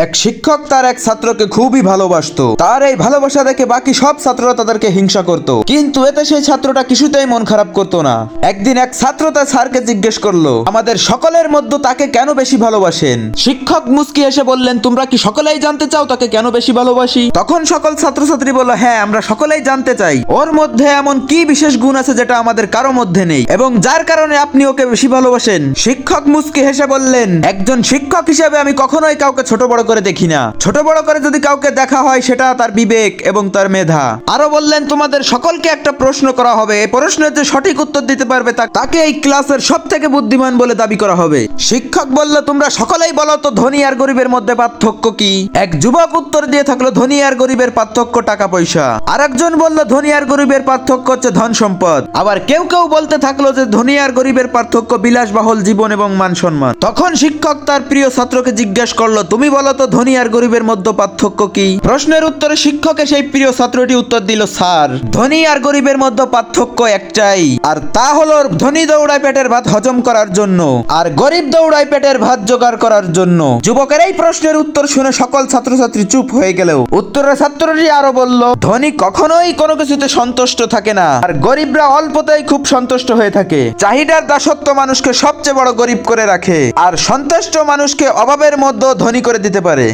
এক শিক্ষক তার এক ছাত্রকে খুবই ভালোবাসতো। তার এই ভালোবাসা দেখে বাকি সব ছাত্ররা তাদেরকে হিংসা করত। কিন্তু এতে সেই ছাত্রটা কিছুতেই মন খারাপ করতো না। একদিন এক ছাত্র তার স্যারকে জিজ্ঞেস করল, আমাদের সকলের মধ্যে তাকে কেন বেশি ভালোবাসেন? শিক্ষক মুস্কি এসে বললেন, তোমরা কি সকলেই জানতে চাও তাকে কেন বেশি ভালোবাসি? তখন সকল ছাত্রছাত্রী বলল হ্যাঁ আমরা সকলেই জানতে চাই। ওর মধ্যে এমন কি বিশেষ গুণ আছে যেটা আমাদের কারও মধ্যে নেই? এবং যার কারণে আপনি ওকে বেশি ভালোবাসেন? শিক্ষক মুস্কি হেসে বললেন, একজন শিক্ষক হিসেবে আমি কখনোই কাউকে ছোট বড় করে দেখি না। ছোট বড় করে যদি কাউকে দেখা হয়, সেটা তার বিবেক এবং তার মেধা। আরও বললেন, তোমাদের সকলকে একটা প্রশ্ন করা হবে। এই প্রশ্নের যে সঠিক উত্তর দিতে পারবে তাকে এই ক্লাসের সব থেকে বুদ্ধিমান বলে দাবি করা হবে। শিক্ষক বলল, তোমরা সকলেই বলো তো, ধনী আর গরিবের মধ্যে পার্থক্য কি? এক যুবক উত্তর দিয়ে থাকল, ধনী আর গরিবের পার্থক্য টাকা পয়সা। আরেকজন বলল, ধনী আর গরিবের পার্থক্য হচ্ছে ধন সম্পদ। আবার কেউ কেউ বলতে থাকল যে, ধনী আর গরিবের পার্থক্য বিলাসবহুল জীবন এবং মান সম্মান। তখন শিক্ষক তার প্রিয় ছাত্রকে জিজ্ঞেস করল, তুমি বলো তো ধনী আর গরিবের মধ্যে পার্থক্য কি? প্রশ্নের উত্তরে শিক্ষকের সেই প্রিয় ছাত্রটি উত্তর দিল, স্যার, ধনী আর গরিবের মধ্যে পার্থক্য একটাই, আর তা হলো ধনী দৌড়ায় পেটের ভাত হজম করার জন্য, আর গরিব দৌড়ায় পেটের ভাত জোগাড় করার জন্য। যুবকের এই প্রশ্নের উত্তর শুনে সকল ছাত্রছাত্রী চুপ হয়ে গেল উত্তরের ছাত্রটি আরও বলল, ধনী কখনোই কোনো কিছুতে সন্তুষ্ট থাকে না, আর গরিবরা অল্পতেই খুব সন্তুষ্ট হয়ে থাকে। চাহিদার দাসত্ব মানুষকে সবচেয়ে বড় গরিব করে রাখে, আর সন্তুষ্ট মানুষকে অভাবের মধ্যে ধনী করে দিতে পারে।